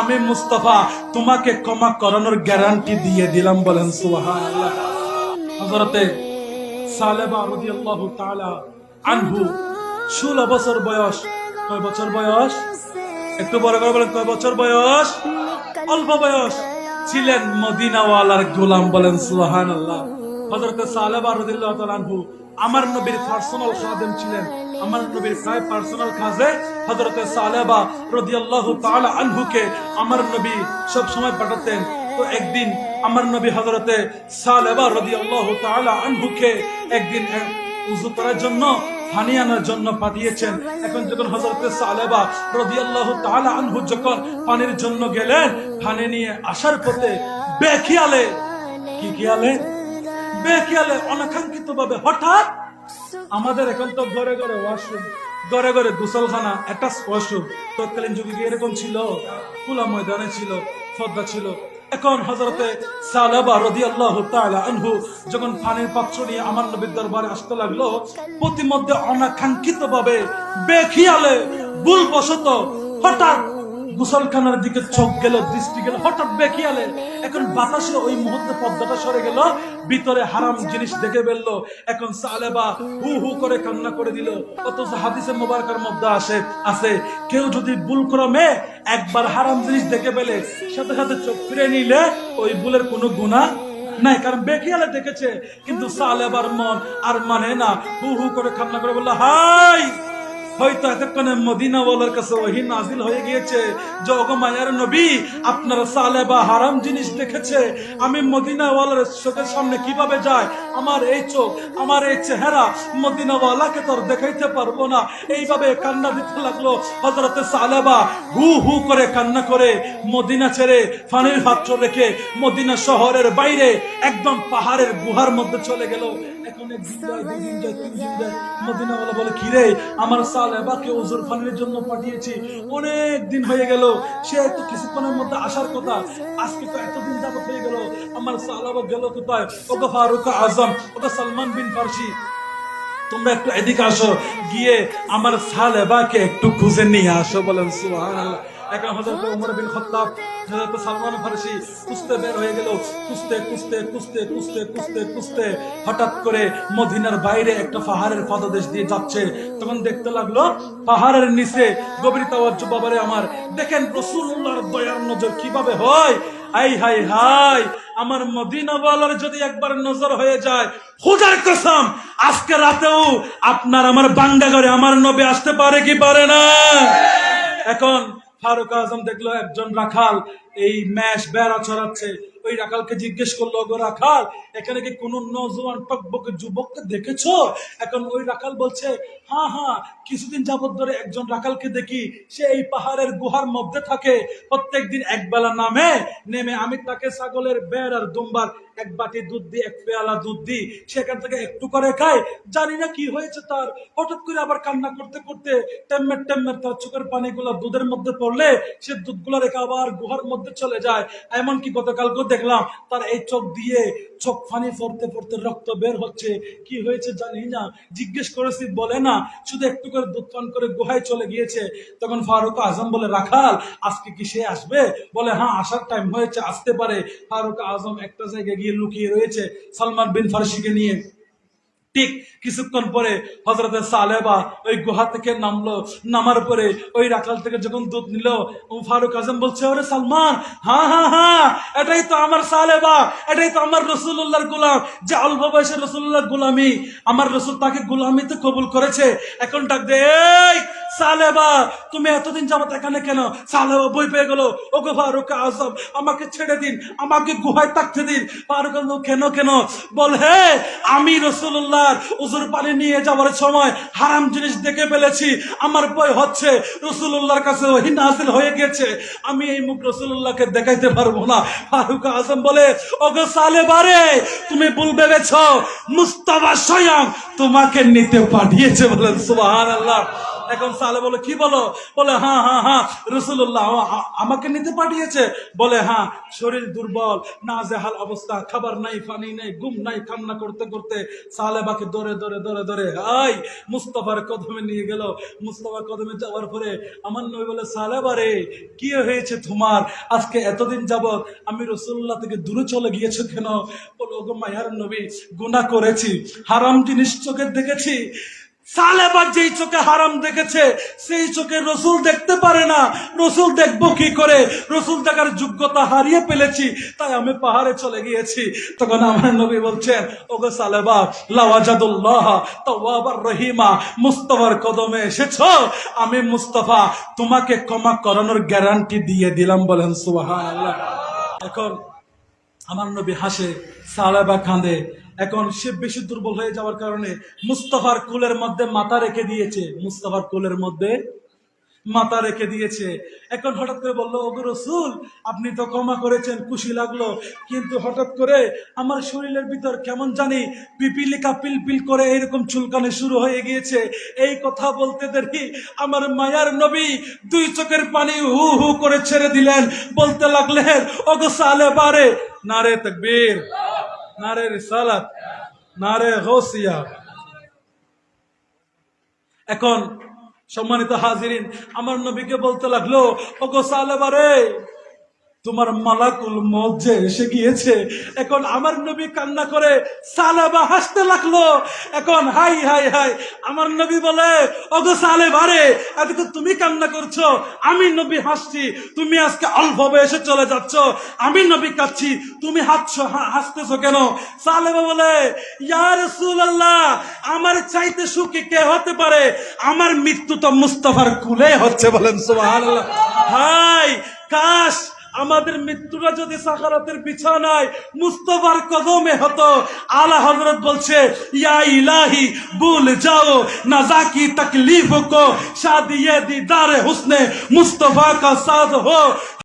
আমি মুস্তাফা, তোমাকে ক্ষমা করানোর গ্যারান্টি দিয়ে দিলাম বলেন সুবহানাল্লাহ। হযরতে সালেবা রাদিয়াল্লাহু তাআলা আনহু 16 বছর বয়স। কয় বছর বয়স? একটু বড় করে বলেন, কয় বছর বয়স? অল্প বয়স। ছিলেন মদিনাওয়ালার গোলাম বলেন সুবহানাল্লাহ। হযরত সালেবা রাদিয়াল্লাহু আমার নবীর পার্সোনাল খাদেম ছিলেন। আমার নবীর প্রায় পার্সোনাল কাজে হযরত সালেবা রাদিয়াল্লাহু তাআলা আনহুকে আমার নবী সব সময় পাঠাতেন। তো একদিন আমার নবী হযরতে সালেবা রাদিয়াল্লাহু তাআলা আনহুকে একদিন এক উজু করার জন্য, পানি আনার জন্য পাঠিয়েছেন। এখন যখন হজরত সালেবা রাদিয়াল্লাহু তাআলা আনহু যখন পানির জন্য গেলেন, পানি নিয়ে আসার পথে বেখিয়ালে, কি খেয়ালে? বেখিয়ালে অনাকাঙ্ক্ষিত ভাবে হঠাৎ আমাদের এখন তো ঘরে ঘরে ওয়াশরুম ঘরে ঘরে গোসলখানা একটা ওয়াশরুম তৎকালীন যুগে কি এরকম ছিল? খোলা ময়দানে ছিল পদ্মা ছিল। এখন হজরতে সালাবা রাদিয়াল্লাহু তাআলা আনহু যখন পানির পাত্র নিয়ে আমার নবীর দরবারে আসতে লাগল, প্রতিমধ্যে অনাকাঙ্ক্ষিত ভাবে বেখিয়ালে ভুলবশত হঠাৎ গুসলখানার দিকে চোখ গেল, দৃষ্টি গেল, হঠাৎ বেখিয়ালে এখন বাতাসে ওই মুহূর্তে পদ্মাটা সরে গেল, ভিতরে হারাম জিনিস দেখে ফেলল, এখন সালেবা হু হু করে কান্না করে দিল, অথচ হাদিসে মোবারকার মধ্যে আসে আছে কেউ যদি ভুল ক্রমে একবার হারাম জিনিস দেখে ফেলে, সাথে সাথে চোখ ফিরে নিলে ওই ভুলের কোনো গুণা নাই, কারণ বেখিয়ালে দেখেছে, কিন্তু সালেবার মন আর মানে না, হু হু করে কান্না করে বলল, হাই! হয়তো এতক্ষণে মদিনা বলার কাছে ওহি নাজিল হয়ে গিয়েছে। যে ওগো মায়ার নবী, আপনার সালে বা হারাম জিনিস দেখেছে। আমি মদিনা ওয়ালার চোখের সামনে কীভাবে যায় আমার এই চোখ, আমার এই চেহারা মদিনা ওয়ালাকে তোর দেখাইতে পারব না। এইভাবে কান্না দিতে লাগল। হজরতে সালেবা হু হু করে কান্না করে মদিনা ছেড়ে ফানির পাত্র রেখে মদিনা শহরের বাইরে একদম পাহাড়ের গুহার মধ্যে চলে গেল। মদিনাওয়ালা বলে কি রে আমার সালেবাকে ওজুর ফানের জন্য পাঠিয়েছি। অনেক দিন হয়ে গেল সে একটু কিছুক্ষণের মধ্যে আসার কথা। আজকে তো এতদিন যাবত হয়ে গেল আমার সালেবা গেল কোথায়? ওকে ফারুক আজম ওকে সালমান বিন ফার্সি তোমরা একটু এদিকে আসো। গিয়ে আমার একটু খুঁজে নিয়ে আসো বলেন এখন বিন খাত্তাব হযরত সালমান কুস্তে বের হয়ে গেল। কুস্তে কুস্তে কুস্তে কুস্তে কুস্তে কুস্তে হঠাৎ করে মদিনার বাইরে একটা পাহাড়ের পদদেশ দিয়ে যাচ্ছে। তখন দেখতে লাগল পাহাড়ের নিচে গভীর তাওয়াজ্জু বাবারে আমার, দেখেন রাসূলুল্লাহর দয়ার নজর কীভাবে হয়? আই, হাই হাই, আমার মদিনা বলার যদি একবার নজর হয়ে যায় খুদার কসম, আজকে রাতেও আপনার আমার বাঙ্গাঘরে আমার নবী আসতে পারে কি পারে না? এখন ফারুক আজম দেখল একজন রাখাল এই ম্যাশ বেড়া ছড়াচ্ছে। ওই রাখালকে জিজ্ঞেস করল গো রাখাল, এখানে কি কোন নজওয়ান টকবক যুবককে দেখেছ? এখন ওই রাখাল বলছে হ্যাঁ হ্যাঁ কিছুদিন যাবত ধরে একজন রাখালকে দেখি, সে এই পাহাড়ের গুহার মধ্যে থাকে। প্রত্যেকদিন একবেলা নামে, নেমে আমি তাকে ছাগলের বেড় আর দুম্বার, এক বাটি দুধ দিই, এক পেয়ালা দুধ দিই সেখান থেকে একটু করে খায়। জানি না কি হয়েছে তার। হঠাৎ করে আবার কান্না করতে করতে টেম্মের টেম্মের তার চোখের পানিগুলো দুধের মধ্যে পড়লে সে দুধগুলো রেখে আবার গুহার মধ্যে চলে যায়। এমনকি গতকালকেও দেখলাম, তার এই চোখ দিয়ে চোখ ফানি পড়তে পড়তে রক্ত বের হচ্ছে। কি হয়েছে জানি না। জিজ্ঞেস করেছি, বলে না, শুধু একটু করে দুধ পান করে গুহায় চলে গিয়েছে। তখন ফারুক আজম বলে, রাখাল, আজকে কি সে আসবে? বলে হ্যাঁ আসার টাইম হয়েছে, আসতে পারে। ফারুক আজম একটা জায়গায় গিয়ে লুকিয়ে রয়েছে সালমান বিন ফারসিকে নিয়ে। ঠিক কিছুক্ষণ পরে হজরত সালেবা ওই গুহা থেকে নামলো। নামার পরে ওই রাখাল থেকে যখন দুধ নিল ফারুক আজম বলছে, ওরে সালমান হা হা হা এটাই তো আমার সালেবা, এটাই তো আমার রসুল্লাহর গোলাম, যে অল্প বয়সে রসুল্লাহর গোলামি, আমার রসুল তাকে গোলামিতে কবুল করেছে। এখন ডাক দে সালেবা তুমি এতদিন যাবত এখানে কেন? সালেবা বই পেয়ে গেল। ও গো ফারুক আজম, আমাকে ছেড়ে দিন, আমাকে গুহায় থাকতে দিন। ফারুক আজম, কেন কেন? বল, হে, আমি রসুল্লাহর উজুর পানি নিয়ে যাওয়ার সময় হারাম জিনিস দেখে ফেলেছি। আমার ভয় হচ্ছে রসুল্লাহর কাছে ওহি নাজিল হয়ে গেছে। আমি এই মুখ রসুল্লাহকে দেখাইতে পারব না। ফারুক আজম বলে, ওগো সালেবা রে, তুমি ভুল ভেবেছ। মুস্তাফা স্বয়ং তোমাকে নিতে পাঠিয়েছে বলেন, সুবহানাল্লাহ। এখন সালে বলে, কি বলো? বলে হ্যাঁ হ্যাঁ হ্যাঁ রসুল্লাহ আমাকে নিতে পাঠিয়েছে। বলে হ্যাঁ শরীর দুর্বল না জেহাল অবস্থা, খাবার নাই, পানি নেই, ঘুম নাই, কান্না করতে করতে সালেবাকে দৌড়ে দৌড়ে দৌড়ে দৌড়ে হাই, মুস্তফার কদমে নিয়ে গেল। মুস্তফার কদমে যাওয়ার পরে আমার নবী বলে সালেবা রে কি হয়েছে তোমার? আজকে এতদিন যাবত আমি রসুল্লাহ থেকে দূরে চলে গিয়েছো কেন? বলো, ওগো মায়ার নবী, গুনাহ করেছি, হারাম জিনিস চোখে দেখেছি। সালেবার যেই চোখে হারাম দেখেছে, সেই চোখে রসুল দেখতে পারে না। রসুল দেখব কি করে? রসুল দেখার যোগ্যতা হারিয়ে ফেলেছি, তাই আমি পাহাড়ে চলে গিয়েছি। তখন আমার নবী বলছেন, ওগো সালেবা, লাওয়াজাদুল্লাহ তাওয়াবার রহিমা, মুস্তফার কদমে এসেছ? আমি মুস্তফা, তোমাকে ক্ষমা করানোর গ্যারান্টি দিয়ে দিলাম। বলেন, সুবহানাল্লাহ। এখন আমার নবী হাসে, সালেবা কাঁদে এখন সে বেশি দুর্বল হয়ে যাওয়ার কারণে মুস্তফার কুলের মধ্যে মাথা রেখে দিয়েছে। মুস্তফার কুলের মধ্যে মাথা রেখে দিয়েছে। এখন হঠাৎ করে বলল রসুল, আপনি তো ক্ষমা করেছেন, খুশি লাগল। কিন্তু হঠাৎ করে আমার শরীরের ভিতর কেমন জানি পিপিলিকা পিলপিল করে এরকম চুলকানি শুরু হয়ে গিয়েছে। এই কথা বলতে দেরি আমার মায়ার নবী দুই চোখের পানি হু হু করে ছেড়ে দিলেন। বলতে লাগলেন, ওগো সালে বারে নারে তকবীর। নারে রিসালাত নারে হোসিয়া এখন সম্মানিত হাজিরিন আমার নবীকে বলতে লাগল ওগো সালেবারে তোমার মালাকুল মত যে এসে গিয়েছে, এখন আমার নবী কান্না করে সালেবা হাসতে লাগল। এখন হাই হাই হাই, আমার নবী বলে, ওগো সালেবারে এদিকে তুমি কান্না করছ, আমি নবী হাসছি, তুমি আজকে অল্প বয়সে চলে যাচ্ছ, আমি নবী কাচ্ছি তুমি হাসছো হাসতেছো কেন? সালেবা বলে, ইয়া রাসূলুল্লাহ, আমার চাইতে সুখী কে হতে পারে? আমার মৃত্যু তো মুস্তাফার কুলে হচ্ছে, বলেন, সুবহানাল্লাহ। হাই, কাশ আমাদের মৃত্যুটা যদি সাকারাতের বিছানায় মুস্তফার কদমে হতো আলা হজরত বলছে, ইয়া ইলাহি, ভুল যাও নাজাকি তকলিফ কো শাদিয়ে দিদার হুসনে মুস্তফা কা হো।